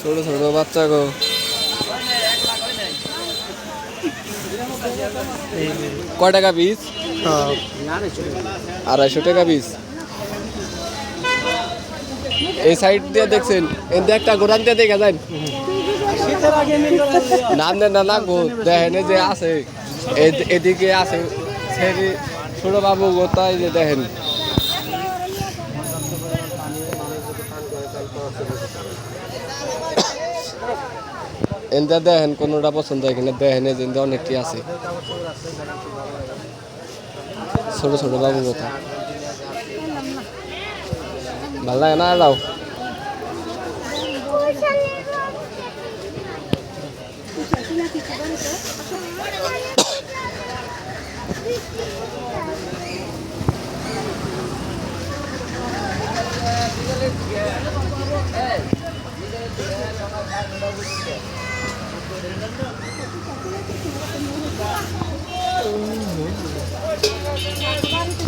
ছোট ছোট বাচ্চা গো। কয় টাকা পিস আড়াইশো টাকা পিস এই সাইড দিয়ে দেখছেন এতে একটা গোড়ান দিয়ে দেখা যায় নাম দেন না লাগবো দেখেন যে আছে এদিকে আছে ছোট বাবু গোতায় যে দেখেন। এনজা দেখেন কোনোটা পছন্দ হয় কিনা দেখেন এজেন্ডা অনেকটি আছে ছোট ছোট বাবু কথা ভালো লাগে না এরাও Yeah.